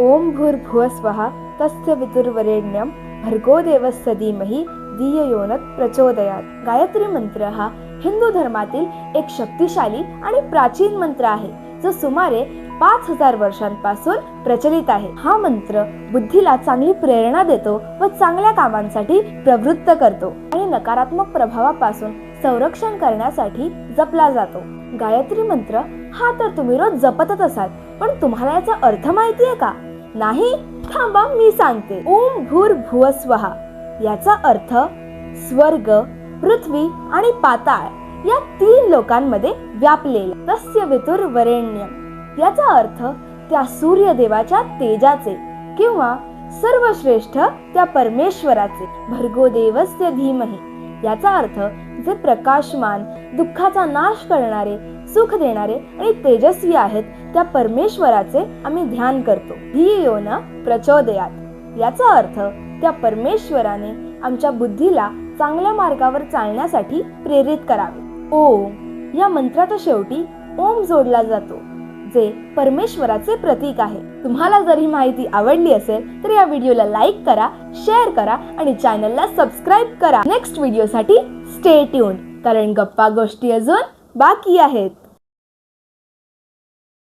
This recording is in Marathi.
ओम भूर्भुव स्वः तस्य वितुर्वरेण्यं भर्गो देवस्य धीमहि धिययोनत प्रचोदयात। गायत्री मंत्र हा हिंदू धर्मातील एक शक्तिशाली आणि प्राचीन मंत्र आहे जो सुमारे पाच हजार वर्षांपासून प्रचलित आहे. हा मंत्र बुद्धीला चांगली प्रेरणा देतो व चांगल्या कामांसाठी प्रवृत्त करतो आणि नकारात्मक प्रभावापासून संरक्षण करण्यासाठी जपला जातो. गायत्री मंत्र हा तर तुम्ही रोज जपतच असाल पण तुम्हाला याचा अर्थ माहितीये का? नाही थांबा मी सांगते. ओम भूर भुवस्वहा याचा अर्थ स्वर्ग पृथ्वी आणि पाताळ या तीन लोकांमध्ये व्यापलेला. तस्य वितुर वरेण्यम. याचा अर्थ त्या सूर्यदेवाच्या तेजाचे किंवा सर्वश्रेष्ठ त्या परमेश्वराचे. भर्गो देवस्य धीमही. याचा अर्थ जे प्रकाशमान दुःखाचा नाश करणारे सुख देणारे आणि तेजस्वी आहेत त्या परमेश्वराचे आम्ही ध्यान करतो. धियोन प्रचोदयात. याचा अर्थ त्या परमेश्वराने आमच्या बुद्धीला चांगल्या मार्गावर चालण्यासाठी प्रेरित करावे. ओम. या मंत्राच्या शेवटी ओम जोडला जातो जे परमेश्वराचे प्रतीक आहे. तुम्हाला जर ही माहिती आवडली असेल तर या व्हिडिओला लाईक करा शेअर करा आणि चॅनलला सबस्क्राईब करा. नेक्स्ट व्हिडिओसाठी स्टे ट्यून कारण गप्पा गोष्टी अजून बाकी आहेत.